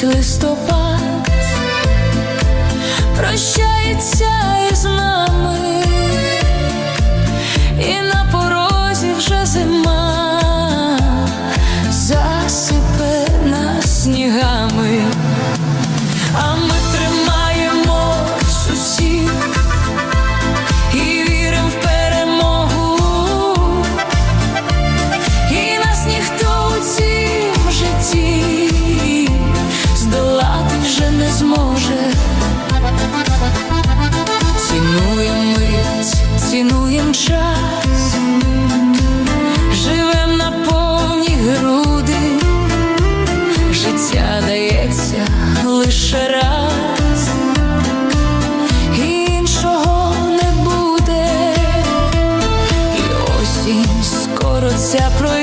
листопад, прощається лише раз, іншого не буде, і осінь скоро ця пройде.